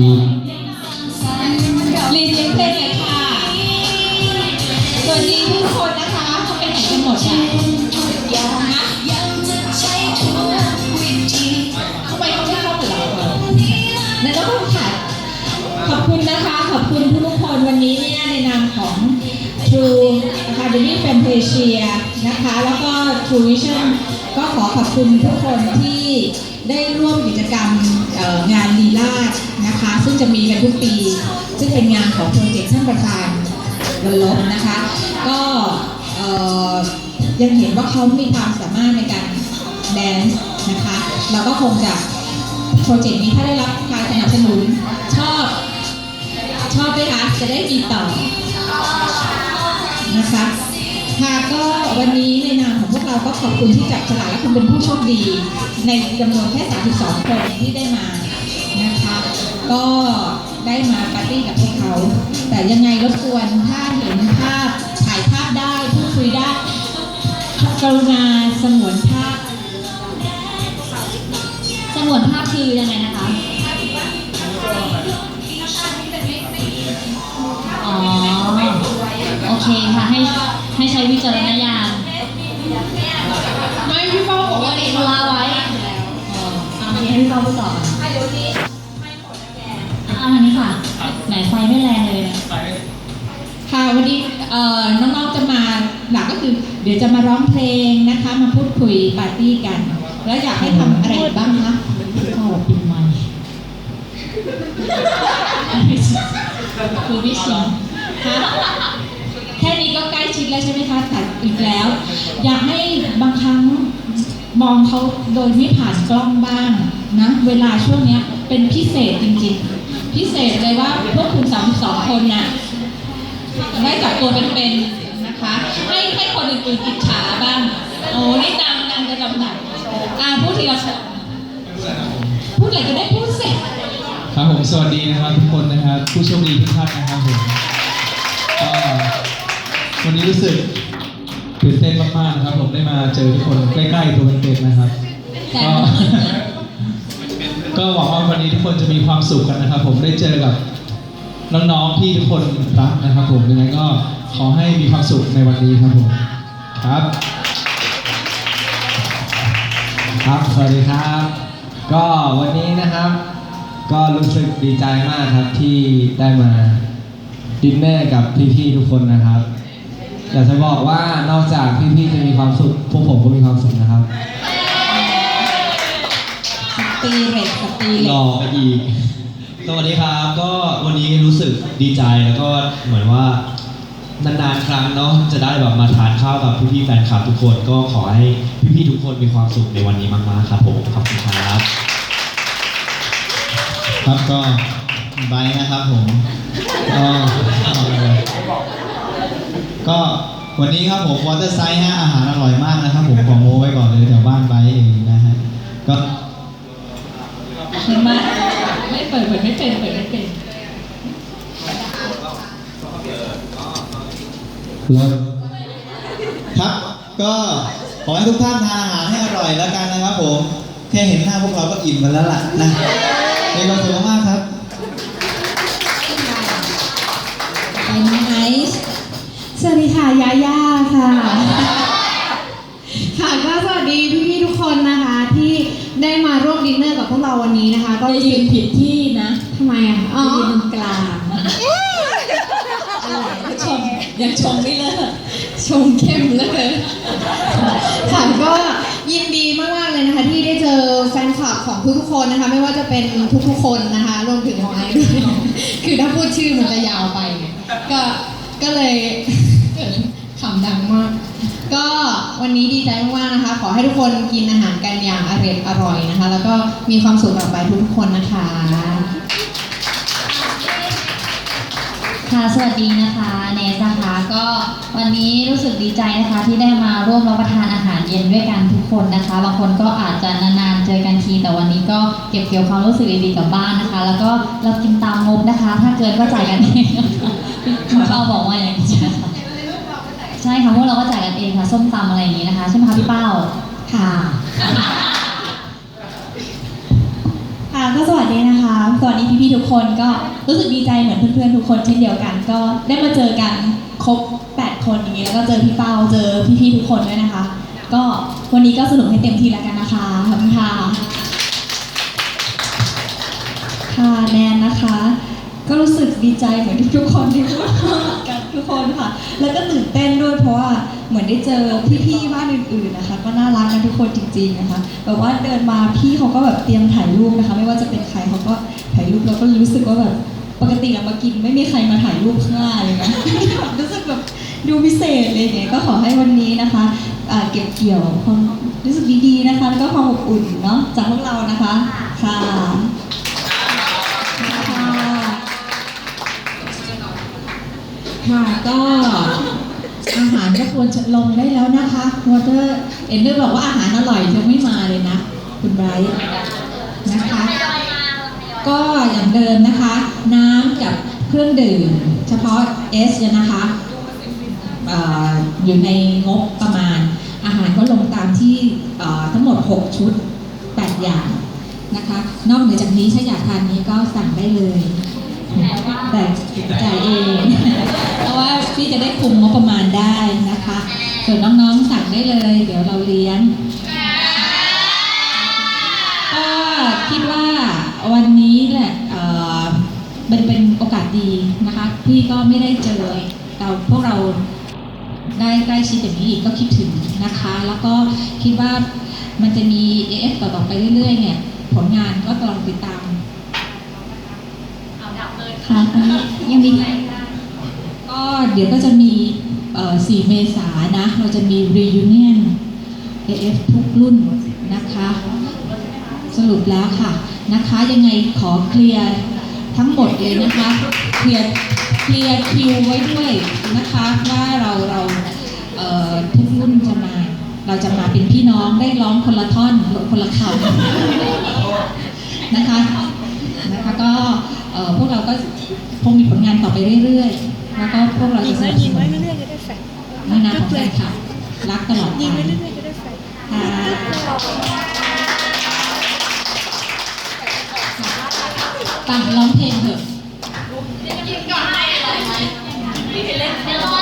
มี Academy Fantasia นะคะ แล้วก็ True Vision ก็ขอขอบคุณทุกคนที่ได้ร่วมกิจกรรมงานลีลาศนะคะ ซึ่งจะมีกันทุกปี ซึ่งเป็นงานของโปรเจกต์ท่านประธานวันลบนะคะ ก็ยังเห็นว่าเขามีความสามารถในการแดนซ์นะคะเราก็คงจะโปรเจกต์นี้ถ้าได้รับการสนับสนุนชอบชอบไหมคะจะได้มีต่อนะคะ ค่ะก็วันนี้ในนามของพวกเราก็ขอบคุณที่จับฉลากและคุณเป็นผู้โชคดี ในจำนวนแค่ 32 คนที่ได้มานะคะ ก็ได้มาปาร์ตี้กับพวกเขา แต่ยังไงรบกวนถ้าเห็นภาพถ่ายภาพได้พูดคุยได้กรุณาสงวนภาพสงวนภาพคือยังไงนะ วิจารณญาณไม่พี่ป้าบอกว่าชะลาไว้อ๋อเอาทีให้พี่ป้าพูดต่อก่อนอ่าทางนี้ค่ะแหมไฟไม่แรงเลยนะค่ะวันนี้เอ่อน้องๆจะมาหลักก็คือ เดี๋ยวจะมาร้องเพลงนะคะ มาพูดคุยปาร์ตี้กัน แล้วอยากให้ทำอะไรบ้างคะก็ปิดไมค์คือวิชิงคะแค่นี้ก็ใกล้ ชิดแล้วใช่ไหมคะแต่อีกแล้ว อยากให้บางครั้งมองเขาโดยไม่ผ่านกล้องบ้างนะ เวลาช่วงเนี้ยเป็นพิเศษจริงๆ พิเศษเลยว่าพวกคุณ32คนน่ะได้จับตัวเป็นๆนะคะ ให้ให้คนอื่นๆอิจฉาบ้าง โอ้นี่ดังดังจะลำดับอ่าพูดทีละคนพูดอะไรก็ได้พูดเสร็จครับผมสวัสดีนะครับทุกคนนะครับ ผู้โชคดีทุกท่านนะครับผม วันนี้รู้สึกตื่นเต้นมากๆนะครับ ผมได้มาเจอทุกคนใกล้ๆตัวเป็นๆนะครับ ก็ ก็หวังว่าวันนี้ทุกคนจะมีความสุขกันนะครับ ผมได้เจอกับน้องๆที่ทุกคนรักนะครับ ผมยังไงก็ขอให้มีความสุขในวันนี้ครับผมครับ ครับสวัสดีครับ ก็วันนี้นะครับ ก็รู้สึกดีใจมากครับที่ได้มาดินเนอร์กับพี่ๆทุกคนนะครับ อยากจะบอกว่านอกจากพี่ๆจะมีความสุขพวกผมก็มีความสุขนะครับสปีเรตสปีเรรอตอีกสวัสดีครับ ก็วันนี้รู้สึกดีใจแล้วก็เหมือนว่านานๆครั้งเนาะจะได้แบบมาทานข้าวกับพี่ๆแฟนคลับทุกคนก็ขอให้พี่ๆทุกคนมีความสุขในวันนี้มากๆครับผมขอบคุณครับครับก็ไบนะครับผมก็เอาเลย ก็วันนี้ครับผมวอเตอร์ไซส์ฮะอาหารอร่อยมากนะครับผมขอโมไว้ก่อนเลยแถวบ้านไบเองนะฮะก็ไม่เปิดเปิดไม่เป็นเปิดไม่เป็นรถครับก็ขอให้ทุกท่านทานอาหารให้อร่อยแล้วกันนะครับผม แค่เห็นหน้าพวกเราก็อิ่มกันแล้วล่ะนะมีความสุขมากครับ ไมอะอ๋อยืนตรงกลางอะไรก็ชมยังชมไม่เลิกชมเข้มเหลือเกินค่ะก็ยินดีมากๆเลยนะคะ ที่ได้เจอแฟนคลับของทุกๆคนนะคะ ไม่ว่าจะเป็นทุกๆคนนะคะรวมถึงของไอซ์ด้วยคือถ้าพูดชื่อมันจะยาวไป ก็ก็เลยขำดังมาก ก็วันนี้ดีใจมากๆนะคะ ขอให้ทุกคนกินอาหารกันอย่างอร่อยอร่อยนะคะ แล้วก็มีความสุขต่อไปทุกๆคน สวัสดีนะคะเนสนะคะก็วันนี้รู้สึกดีใจนะคะที่ได้มาร่วมรับประทานอาหารเย็นด้วยกันทุกคนนะคะบางคนก็อาจจะนานๆเจอกันทีแต่วันนี้ก็เก็บเกี่ยวความรู้สึกดีๆกลับบ้านนะคะ แล้วก็เรากินตามงบนะคะ ถ้าเกินก็จ่ายกันเองคุณป้าบอกว่าอย่างนี้ค่ใช่ค่ะพวกเราก็จ่ายกันเองค่ะส้มตำอะไรอย่างนี้นะคะใช่ไหมคะพี่เป้าค่ะ ค่ะก็สวัสดีนะคะ สวัสดีพี่พี่ๆทุกคนก็รู้สึกดีใจเหมือนเพื่อนๆทุกคนเช่นเดียวกัน ก็ได้มาเจอกันครบ 8 คนอย่างนี้แล้วก็เจอพี่เป้าเจอพี่ๆทุกคนด้วยนะคะ ก็วันนี้ก็สนุกให้เต็มที่แล้วกันนะคะขอบคุณค่ะค่ะแนนนะคะ ก็รู้สึกดีใจเหมือนทุกๆคนที่พูดกันทุกคนค่ะ แล้วก็ตื่นเต้นด้วยเพราะว่าเหมือนได้เจอพี่ๆบ้านอื่นๆนะคะ ก็น่ารักกันทุกคนจริงๆนะคะแบบว่าเดินมาพี่เขา ก็แบบเตรียมถ่ายรูปนะคะ ไม่ว่าจะเป็นใครเขาก็ถ่ายรูปแล้วก็รู้สึกว่าแบบปกติเรามากินไม่มีใครมาถ่ายรูปข้างหน้าเลยนะรู้สึกแบบดูพิเศษเลยเงี้ยก็ขอให้วันนี้นะคะเก็บเกี่ยวความรู้สึกดีๆนะคะแล้วก็ความอบอุ่นเนาะจากพวกเรานะคะค่ะค่ะก็อาหารก็ควรจะลงได้แล้วนะคะวอเตอร์เอ็นเดอร์บอกว่าอาหารอร่อยยังไม่มาเลยนะ ไบรท์นะคะ ก็อย่างเดิมนะคะ น้ำกับเครื่องดื่ม เฉพาะเนี่ยนะคะอยู่ในงบประมาณ อาหารก็ลงตามที่ทั้งหมด 6 ชุด 8 อย่างนะคะ นอกเหนือจากนี้ถ้าอยากทานนี้ก็สั่งได้เลย แต่จ่ายเอง เพราะว่าพี่จะได้คุมงบประมาณได้นะคะ ส่วนน้องๆสั่งได้เลย เดี๋ยวเราเลี้ยง ก็ไม่ได้เจอเราพวกเราได้ใกล้ชิดอย่างนี้อีกก็คิดถึงนะคะ แล้วก็คิดว่ามันจะมี AF ต่อๆไปเรื่อยๆ เนี่ย ผลงานก็ต้องติดตามค่ะตอนนี้ยังมีใครก็เดี๋ยวก็จะมีเอ่อ4เมษายนนะ เราจะมี reunion AF ทุกรุ่นนะคะ สรุปแล้วค่ะนะคะ ยังไงขอเคลียร์ทั้งหมดเลยนะคะ เคลียร์เคลียร์คิวไว้ด้วยนะคะว่าเราเราเอ่อทุกรุ่นจะมา เราจะมาเป็นพี่น้องได้ร้องคนละท่อนคนละคำนะคะนะคะก็เอ่อพวกเราก็คงมีผลงานต่อไปเรื่อยๆ แล้วก็พวกเราจะสนับสนุนเรื่อยๆจะได้แฟนในนามของแฟนคลับรักตลอดไปยิงไปเรื่อยๆจะได้แฟนค่ะตังร้องเพลงเถอะ 你是来？